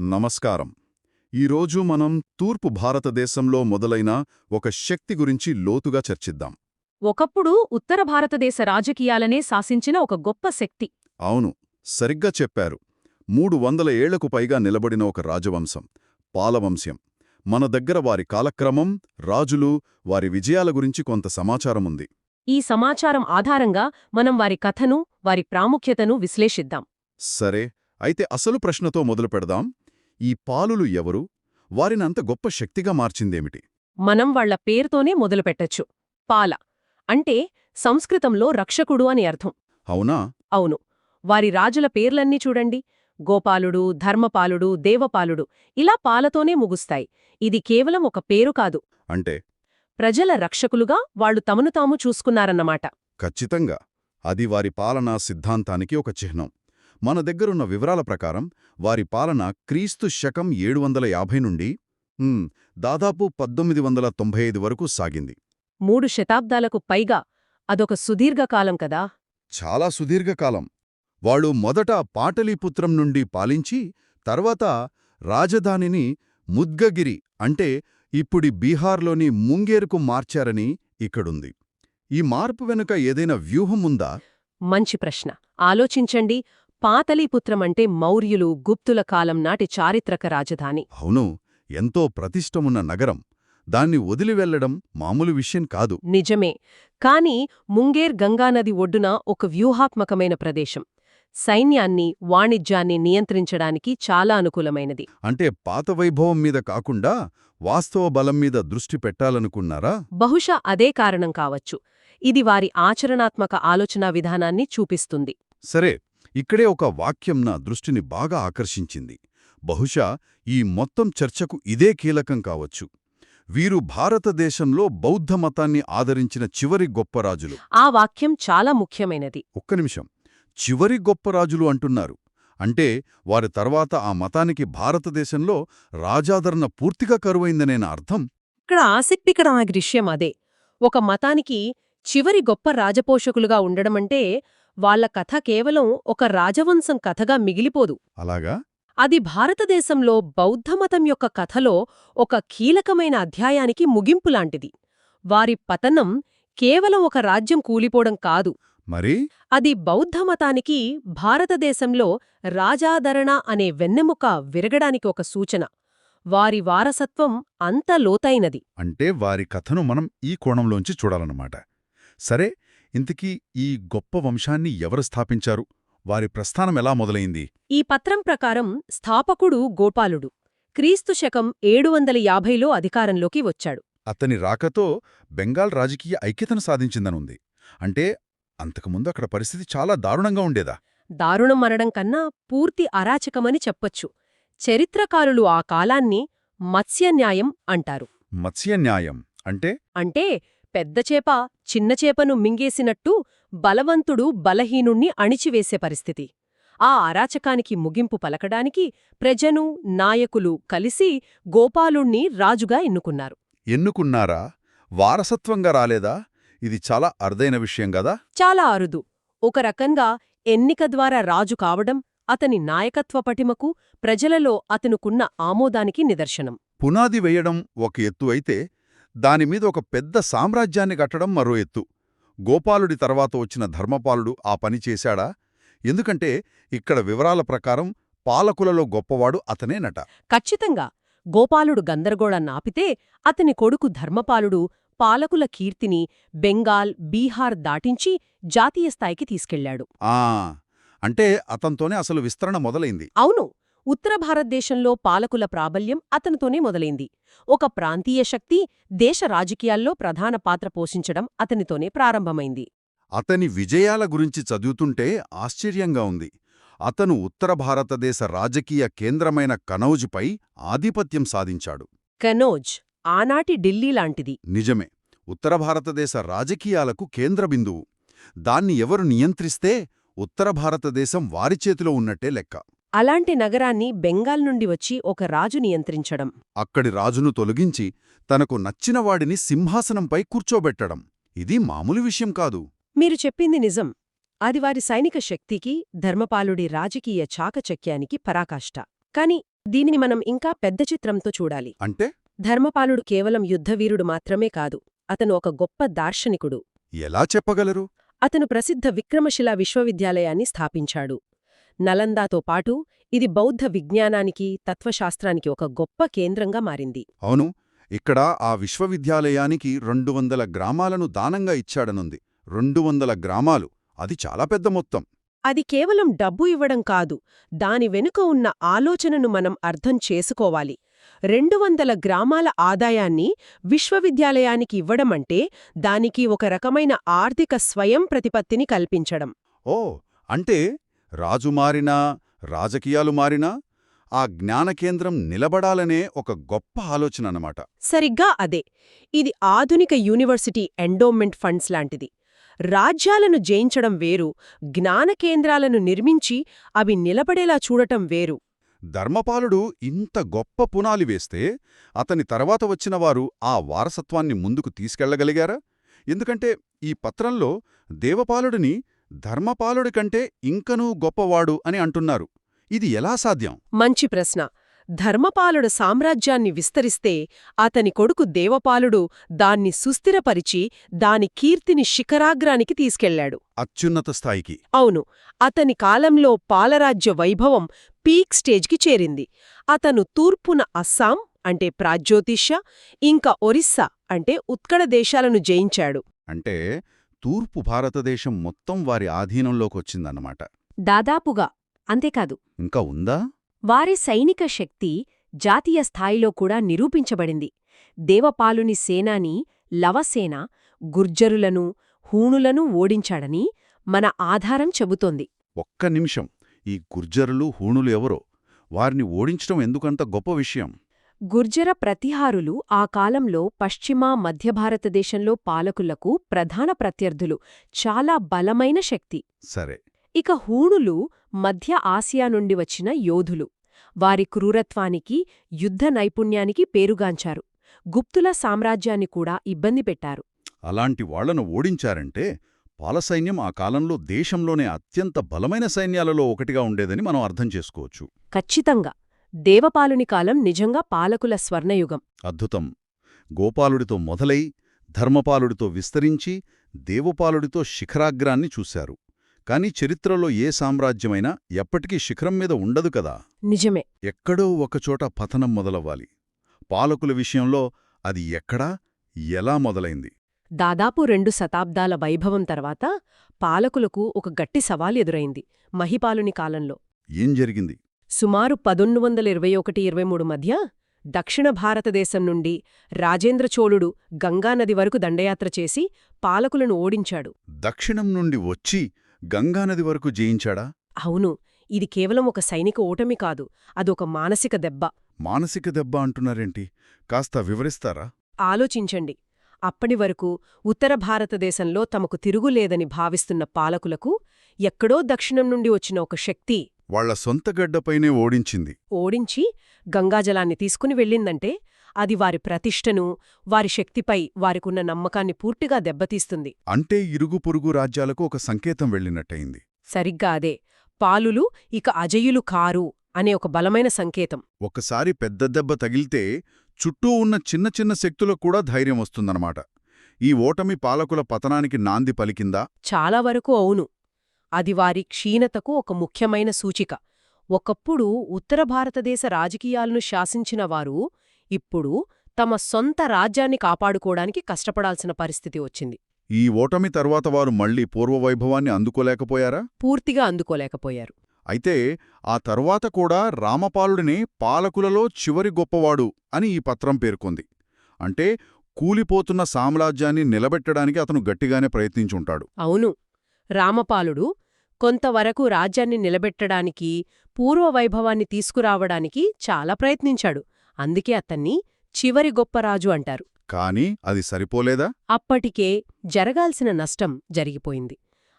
నమస్కారం. ఈరోజు మనం తూర్పు భారతదేశంలో మొదలైన ఒక శక్తి గురించి లోతుగా చర్చిద్దాం. ఒకప్పుడు ఉత్తర భారతదేశ రాజకీయాలనే శాసించిన ఒక గొప్ప శక్తి. అవును సరిగ్గా చెప్పారు. మూడు వందల ఏళ్ళకు పైగా నిలబడిన ఒక రాజవంశం పాలవంశ్యం. మన దగ్గర వారి కాలక్రమం రాజులు వారి విజయాల గురించి కొంత సమాచారముంది ఈ సమాచారం ఆధారంగా మనం వారి కథను వారి ప్రాముఖ్యతను విశ్లేషిద్దాం. సరే అయితే అసలు ప్రశ్నతో మొదలు పెడదాం ఈ పాలులు ఎవరు? వారినంత గొప్ప శక్తిగా మార్చిందేమిటి? మనం వాళ్ళ పేరుతోనే మొదలుపెట్టచ్చు. పాల. అంటే సంస్కృతంలో రక్షకుడు అని అర్థం. అవునా? అవును. వారి రాజుల పేర్లన్నీ చూడండి. గోపాలుడు ధర్మపాలుడు దేవపాలుడు ఇలా పాలతోనే ముగుస్తాయి. ఇది కేవలం ఒక పేరు కాదు. అంటే? ప్రజల రక్షకులుగా వాళ్ళు తమను తాము చూసుకున్నారన్నమాట. ఖచ్చితంగా. అది వారి పాలనా సిద్ధాంతానికి ఒక చిహ్నం. మన దగ్గరున్న వివరాల ప్రకారం వారి పాలన క్రీస్తు శకం ఏడు వందల యాభై నుండి దాదాపు పద్దొమ్మిది వందల తొంభై ఐదు వరకు సాగింది. మూడు శతాబ్దాలకు పైగా అదొక సుదీర్ఘకాలం కదా? చాలా సుదీర్ఘకాలం వాళ్ళు మొదట పాటలీపుత్రం నుండి పాలించి తర్వాత రాజధానిని ముద్గగిరి అంటే ఇప్పుడి బీహార్లోని ముంగేరుకు మార్చారని ఇక్కడుంది. ఈ మార్పు వెనుక ఏదైనా వ్యూహం ఉందా? మంచి ప్రశ్న. ఆలోచించండి. పాతలీపుత్రమంటే మౌర్యులు గుప్తుల కాలం నాటి చారిత్రక రాజధాని. అవును ఎంతో ప్రతిష్టమున్న నగరం. దాన్ని వదిలి వెళ్ళడం మామూలు విషయం కాదు. నిజమే కాని ముంగేర్ గంగానది ఒడ్డున ఒక వ్యూహాత్మకమైన ప్రదేశం. సైన్యాన్ని వాణిజ్యాన్ని నియంత్రించడానికి చాలా అనుకూలమైనది. అంటే పాత వైభవం మీద కాకుండా వాస్తవ బలం మీద దృష్టి పెట్టాలనుకున్నారా? బహుశా అదే కారణం కావచ్చు. ఇది వారి ఆచరణాత్మక ఆలోచనా విధానాన్ని చూపిస్తుంది. సరే ఇక్కడే ఒక వాక్యం నా దృష్టిని బాగా ఆకర్షించింది. బహుశా ఈ మొత్తం చర్చకు ఇదే కీలకం కావచ్చు. వీరు భారతదేశంలో బౌద్ధ మతాన్ని ఆదరించిన చివరి గొప్ప రాజులు. ఆ వాక్యం చాలా ముఖ్యమైనది. ఒక్క నిమిషం. చివరి గొప్ప రాజులు అంటున్నారు. అంటే వారి తర్వాత ఆ మతానికి భారతదేశంలో రాజాదరణ పూర్తిగా కరువైందనేనా అర్థం? ఇక్కడ ఆసక్తికరమైన విషయం అదే. ఒక మతానికి చివరి గొప్ప రాజపోషకులుగా ఉండడమంటే వాళ్ళ కథ కేవలం ఒక రాజవంశం కథగా మిగిలిపోదు. అలాగా? అది భారతదేశంలో బౌద్ధమతం యొక్క కథలో ఒక కీలకమైన అధ్యాయానికి ముగింపులాంటిది వారి పతనం కేవలం ఒక రాజ్యం కూలిపోవడం కాదు. మరి? అది బౌద్ధమతానికి భారతదేశంలో రాజాదరణ అనే వెన్నెముక విరగడానికి ఒక సూచన. వారి వారసత్వం అంత లోతైనది. అంటే వారి కథను మనం ఈ కోణంలోంచి చూడాలన్నమాట. సరే ఇంతకీ ఈ గొప్ప వంశాన్ని ఎవరు స్థాపించారు? వారి ప్రస్థానం ఎలా మొదలైంది? ఈ పత్రం ప్రకారం స్థాపకుడు గోపాలుడు. క్రీస్తు శకం ఏడు వందల యాభైలో అధికారంలోకి వచ్చాడు. అతని రాకతో బెంగాల్ రాజకీయ ఐక్యతను సాధించిందనుంది. అంటే అంతకుముందు అక్కడ పరిస్థితి చాలా దారుణంగా ఉండేదా? దారుణం అనడం కన్నా పూర్తి అరాచకమని చెప్పొచ్చు. చరిత్రకారులు ఆ కాలాన్ని మత్స్యన్యాయం అంటారు. మత్స్యన్యాయం అంటే? అంటే పెద్దచేప చిన్నచేపను మింగేసినట్టు బలవంతుడు బలహీనుణ్ణి అణిచివేసే పరిస్థితి. ఆ అరాచకానికి ముగింపు పలకడానికి ప్రజను నాయకులు కలిసి గోపాలుణ్ణి రాజుగా ఎన్నుకున్నారు. ఎన్నుకున్నారా? వారసత్వంగా రాలేదా? ఇది చాలా అరుదైన విషయం గదా? చాలా అరుదు. ఒక రకంగా ఎన్నిక ద్వారా రాజు కావడం అతని నాయకత్వ పటిమకు ప్రజలలో అతనుకున్న ఆమోదానికి నిదర్శనం. పునాది వేయడం ఒక ఎత్తు అయితే దానిమీద ఒక పెద్ద సామ్రాజ్యాన్ని కట్టడం మరో ఎత్తు. గోపాలుడి తర్వాత వచ్చిన ధర్మపాలుడు ఆ పని చేశాడా? ఎందుకంటే ఇక్కడ వివరాల ప్రకారం పాలకులలో గొప్పవాడు అతనేనట. ఖచ్చితంగా. గోపాలుడు గందరగోళాన్నాపితే అతని కొడుకు ధర్మపాలుడు పాలకుల కీర్తిని బెంగాల్ బీహార్ దాటించి జాతీయ స్థాయికి తీసుకెళ్ళాడు ఆ! అంటే అతంతోనే అసలు విస్తరణ మొదలైంది. అవును. ఉత్తర భారతదేశంలో పాలకుల ప్రాబల్యం అతనితోనే మొదలైంది. ఒక ప్రాంతీయ శక్తి దేశ రాజకీయాల్లో ప్రధాన పాత్ర పోషించడం అతనితోనే ప్రారంభమైంది. అతని విజయాల గురించి చదువుతుంటే ఆశ్చర్యంగా ఉంది. అతను ఉత్తర భారతదేశ రాజకీయ కేంద్రమైన కనౌజ్పై ఆధిపత్యం సాధించాడు. కనోజ్ ఆనాటి ఢిల్లీ లాంటిది. నిజమే. ఉత్తర భారతదేశ రాజకీయాలకు కేంద్ర బిందువు. దాన్ని ఎవరు నియంత్రిస్తే ఉత్తర భారతదేశం వారి చేతిలో ఉన్నట్టే లెక్క. అలాంటి నగరాన్ని బెంగాల్ నుండి వచ్చి ఒక రాజు నియంత్రించడం. అక్కడి రాజును తొలగించి తనకు నచ్చినవాడిని సింహాసనంపై కూర్చోబెట్టడం. ఇది మామూలు విషయం కాదు. మీరు చెప్పింది నిజం. అది వారి సైనిక శక్తికి ధర్మపాలుడి రాజకీయ చాకచక్యానికి పరాకాష్ట. కాని దీనిని మనం ఇంకా పెద్ద చిత్రంతో చూడాలి. అంటే? ధర్మపాలుడు కేవలం యుద్ధవీరుడు మాత్రమే కాదు అతను ఒక గొప్ప దార్శనికుడు. ఎలా చెప్పగలరు? అతను ప్రసిద్ధ విక్రమశిల విశ్వవిద్యాలయాన్ని స్థాపించాడు. నలందాతో పాటు ఇది బౌద్ధ విజ్ఞానానికి తత్వశాస్త్రానికి ఒక గొప్ప కేంద్రంగా మారింది. అవును ఇక్కడ ఆ విశ్వవిద్యాలయానికి రెండు వందల గ్రామాలను దానంగా ఇచ్చాడనుంది. రెండు వందల గ్రామాలు అది చాలా పెద్ద మొత్తం. అది కేవలం డబ్బు ఇవ్వడం కాదు దాని వెనుక ఉన్న ఆలోచనను మనం అర్థం చేసుకోవాలి. రెండు వందల గ్రామాల ఆదాయాన్ని విశ్వవిద్యాలయానికి ఇవ్వడమంటే దానికి ఒక రకమైన ఆర్థిక స్వయం ప్రతిపత్తిని కల్పించడం. ఓ అంటే రాజు మారినా రాజకీయాలు మారినా ఆ జ్ఞానకేంద్రం నిలబడాలనే ఒక గొప్ప ఆలోచన అన్నమాట సరిగ్గా అదే. ఇది ఆధునిక యూనివర్సిటీ ఎండోమెంట్ ఫండ్స్ లాంటిది. రాజ్యాలను జయించడం వేరు జ్ఞాన కేంద్రాలను నిర్మించి అవి నిలబడేలా చూడటం వేరు. ధర్మపాలుడు ఇంత గొప్ప పునాలి వేస్తే అతని తర్వాత వచ్చినవారు ఆ వారసత్వాన్ని ముందుకు తీసుకెళ్ళగలిగారా? ఎందుకంటే ఈ పత్రంలో దేవపాలుడిని ధర్మపాలుడి కంటే ఇంకనూ గొప్పవాడు అని అంటున్నారు. ఇది ఎలా సాధ్యం? మంచి ప్రశ్న. ధర్మపాలుడు సామ్రాజ్యాన్ని విస్తరిస్తే అతని కొడుకు దేవపాలుడు దాన్ని సుస్థిరపరిచి దాని కీర్తిని శిఖరాగ్రానికి తీసుకెళ్ళాడు అత్యున్నత స్థాయికి. అవును. అతని కాలంలో పాలరాజ్య వైభవం పీక్ స్టేజ్కి చేరింది. అతను తూర్పున అస్సాం అంటే ప్రాజ్యోతిష్య ఇంకా ఒరిస్సా అంటే ఉత్కడ దేశాలను జయించాడు. అంటే తూర్పు భారతదేశం మొత్తం వారి ఆధీనంలోకొచ్చిందన్నమాట. దాదాపుగా అంతేకాదు. ఇంకా ఉందా? వారి సైనిక శక్తి జాతీయ స్థాయిలో కూడా నిరూపించబడింది. దేవపాలుని సేనాని లవసేన గుర్జరులను హూణులను ఓడించాడని మన ఆధారం చెబుతోంది. ఒక్క నిమిషం. ఈ గుర్జరులు హూణులు ఎవరో? వారిని ఓడించడం ఎందుకంత గొప్ప విషయం? గుర్జర ప్రతిహారులు ఆ కాలంలో పశ్చిమ మధ్య భారతదేశంలో పాలకులకు ప్రధాన ప్రత్యర్థులు చాలా బలమైన శక్తి. సరే. ఇక హూణులు మధ్య ఆసియా నుండి వచ్చిన యోధులు. వారి క్రూరత్వానికి యుద్ధ నైపుణ్యానికి పేరుగాంచారు. గుప్తుల సామ్రాజ్యాన్ని కూడా ఇబ్బంది పెట్టారు. అలాంటి వాళ్ళను ఓడించారంటే పాలసైన్యం ఆ కాలంలో దేశంలోనే అత్యంత బలమైన సైన్యాలలో ఒకటిగా ఉండేదని మనం అర్థం చేసుకోవచ్చు. ఖచ్చితంగా. దేవపాలుని కాలం నిజంగా పాలకుల స్వర్ణయుగం. అద్భుతం. గోపాలుడితో మొదలై ధర్మపాలుడితో విస్తరించి దేవపాలుడితో శిఖరాగ్రాన్ని చూశారు. కాని చరిత్రలో ఏ సామ్రాజ్యమైనా ఎప్పటికీ శిఖరం మీద ఉండదు కదా. నిజమే. ఎక్కడో ఒకచోట పతనం మొదలవ్వాలి. పాలకుల విషయంలో అది ఎక్కడా ఎలా మొదలైంది? దాదాపు రెండు శతాబ్దాల వైభవం తర్వాత పాలకులకు ఒక గట్టి సవాల్ ఎదురైంది మహిపాలుని కాలంలో. ఏం జరిగింది? సుమారు పదొన్ను వందల ఇరవై ఒకటి ఇరవై మూడు మధ్య దక్షిణ భారతదేశం నుండి రాజేంద్ర చోళుడు గంగానది వరకు దండయాత్ర చేసి పాలకులను ఓడించాడు. దక్షిణం నుండి వచ్చి గంగానది వరకు జయించాడా? అవును ఇది కేవలం ఒక సైనిక ఓటమి కాదు అదొక మానసిక దెబ్బ. మానసిక దెబ్బ అంటున్నారేంటి? కాస్త వివరిస్తారా? ఆలోచించండి. అప్పటి వరకు ఉత్తర భారతదేశంలో తమకు తిరుగులేదని భావిస్తున్న పాలకులకు ఎక్కడో దక్షిణం నుండి వచ్చిన ఒక శక్తి వాళ్ళ సొంత గడ్డపైనే ఓడించింది. ఓడించి గంగాజలాన్ని తీసుకుని వెళ్ళిందంటే అది వారి ప్రతిష్టను వారి శక్తిపై వారికున్న నమ్మకాన్ని పూర్తిగా దెబ్బతీస్తుంది. అంటే ఇరుగు పొరుగు రాజ్యాలకు ఒక సంకేతం వెళ్ళినట్టయింది. సరిగ్గా అదే. పాలులు ఇక అజయులు కారు అనే ఒక బలమైన సంకేతం. ఒకసారి పెద్ద దెబ్బ తగిలితే చుట్టూ ఉన్న చిన్న చిన్న శక్తులకు కూడా ధైర్యం వస్తుందన్నమాట. ఈ ఓటమి పాలకుల పతనానికి నాంది పలికిందా? చాలా వరకు అవును. అది వారి క్షీణతకు ఒక ముఖ్యమైన సూచిక. ఒకప్పుడు ఉత్తర భారతదేశ రాజకీయాలను శాసించిన వారు ఇప్పుడు తమ సొంత రాజ్యాన్ని కాపాడుకోవడానికి కష్టపడాల్సిన పరిస్థితి వచ్చింది. ఈ ఓటమి తర్వాత వారు మళ్ళీ పూర్వవైభవాన్ని అందుకోలేకపోయారా? పూర్తిగా అందుకోలేకపోయారు. అయితే ఆ తరువాత కూడా రామపాలుడిని పాలకులలో చివరి గొప్పవాడు అని ఈ పత్రం పేర్కొంది. అంటే కూలిపోతున్న సామ్రాజ్యాన్ని నిలబెట్టడానికి అతను గట్టిగానే ప్రయత్నించుంటాడు. అవును. రామపాలుడు కొంతవరకు రాజ్యాన్ని నిలబెట్టడానికి పూర్వవైభవాన్ని తీసుకురావడానికి చాలా ప్రయత్నించాడు. అందుకే అతన్ని చివరి గొప్ప రాజు అంటారు. కాని అది సరిపోలేదా? అప్పటికే జరగాల్సిన నష్టం జరిగిపోయింది.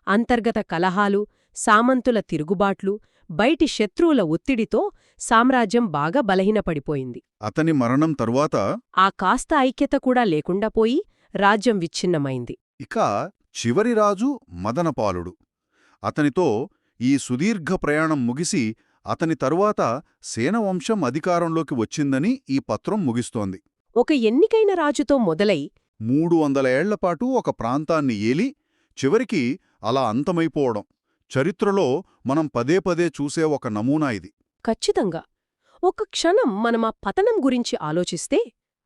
అంతర్గత కలహాలు సామంతుల తిరుగుబాట్లు బయటి శత్రువుల ఒత్తిడితో సామ్రాజ్యం బాగా బలహీనపడిపోయింది. అతని మరణం తరువాత ఆ కాస్త ఐక్యత కూడా లేకుండా పోయి రాజ్యం విచ్ఛిన్నమైంది. ఇక చివరి రాజు మదనపాలుడు. అతనితో ఈ సుదీర్ఘ ప్రయాణం ముగిసి అతని తరువాత సేనవంశం అధికారంలోకి వచ్చిందని ఈ పత్రం ముగిస్తోంది. ఒక ఎన్నికైన రాజుతో మొదలై మూడు వందల ఏళ్ళపాటు ఒక ప్రాంతాన్ని ఏలి చివరికి అలా అంతమైపోవడం. చరిత్రలో మనం పదే పదే చూసే ఒక నమూనా ఇది. ఖచ్చితంగా. ఒక క్షణం మనమా పతనం గురించి ఆలోచిస్తే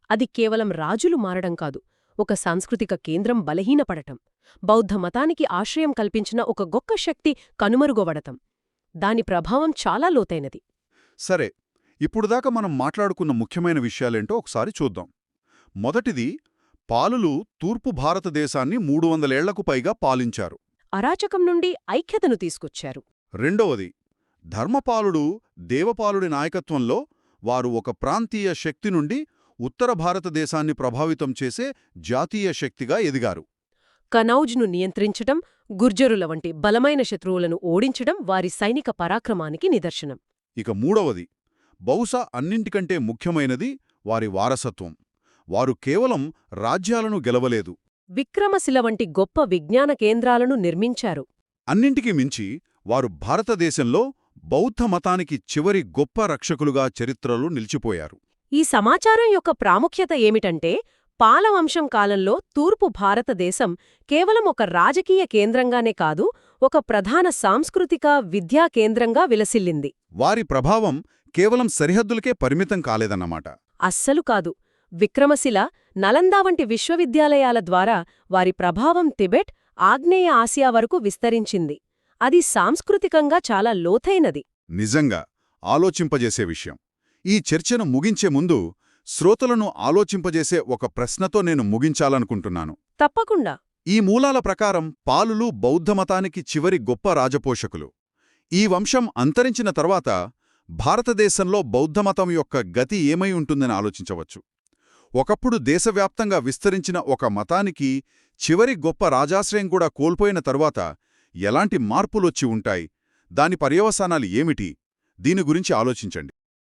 అది కేవలం రాజులు మారడం కాదు ఒక సాంస్కృతిక కేంద్రం బలహీనపడటం బౌద్ధ మతానికి ఆశ్రయం కల్పించిన ఒక గొక్క శక్తి కనుమరుగొవడటం. దాని ప్రభావం చాలా లోతైనది. సరే ఇప్పుడుదాకా మనం మాట్లాడుకున్న ముఖ్యమైన విషయాలేంటో ఒకసారి చూద్దాం. మొదటిది పాలులు తూర్పు భారతదేశాన్ని మూడు వందలేళ్ళకు పైగా పాలించారు. అరాచకం నుండి ఐక్యతను తీసుకొచ్చారు. రెండవది ధర్మపాలుడు దేవపాలుడి నాయకత్వంలో వారు ఒక ప్రాంతీయ శక్తి నుండి ఉత్తర భారతదేశాన్ని ప్రభావితం చేసే జాతీయ శక్తిగా ఎదిగారు. కనౌజ్ను నియంత్రించటం గుర్జరుల వంటి బలమైన శత్రువులను ఓడించడం వారి సైనిక పరాక్రమానికి నిదర్శనం. ఇక మూడవది బహుశా అన్నింటికంటే ముఖ్యమైనది వారి వారసత్వం. వారు కేవలం రాజ్యాలను గెలవలేదు. విక్రమశిల వంటి గొప్ప విజ్ఞాన కేంద్రాలను నిర్మించారు. అన్నింటికీ మించి వారు భారతదేశంలో బౌద్ధ మతానికి చివరి గొప్ప రక్షకులుగా చరిత్రలో నిలిచిపోయారు. ఈ సమాచారం యొక్క ప్రాముఖ్యత ఏమిటంటే పాలవంశం కాలంలో తూర్పు భారతదేశం కేవలం ఒక రాజకీయ కేంద్రంగానే కాదు ఒక ప్రధాన సాంస్కృతిక విద్యా కేంద్రంగా విలసిల్లింది. వారి ప్రభావం కేవలం సరిహద్దులకే పరిమితం కాలేదన్నమాట. అస్సలు కాదు. విక్రమశిల నలందా వంటి విశ్వవిద్యాలయాల ద్వారా వారి ప్రభావం తిబెట్ ఆగ్నేయ ఆసియా వరకు విస్తరించింది. అది సాంస్కృతికంగా చాలా లోతైనది. నిజంగా ఆలోచింపజేసే విషయం. ఈ చర్చను ముగించే ముందు శ్రోతలను ఆలోచింపజేసే ఒక ప్రశ్నతో నేను ముగించాలనుకుంటున్నాను. తప్పకుండా. ఈ మూలాల ప్రకారం పాలులు బౌద్ధమతానికి చివరి గొప్ప రాజపోషకులు. ఈ వంశం అంతరించిన తర్వాత భారతదేశంలో బౌద్ధమతం యొక్క గతి ఏమై ఉంటుందని ఆలోచించవచ్చు. ఒకప్పుడు దేశవ్యాప్తంగా విస్తరించిన ఒక మతానికి చివరి గొప్ప రాజాశ్రయం కూడా కోల్పోయిన తరువాత ఎలాంటి మార్పులొచ్చి ఉంటాయి? దాని పర్యవసానాలు ఏమిటి? దీని గురించి ఆలోచించండి.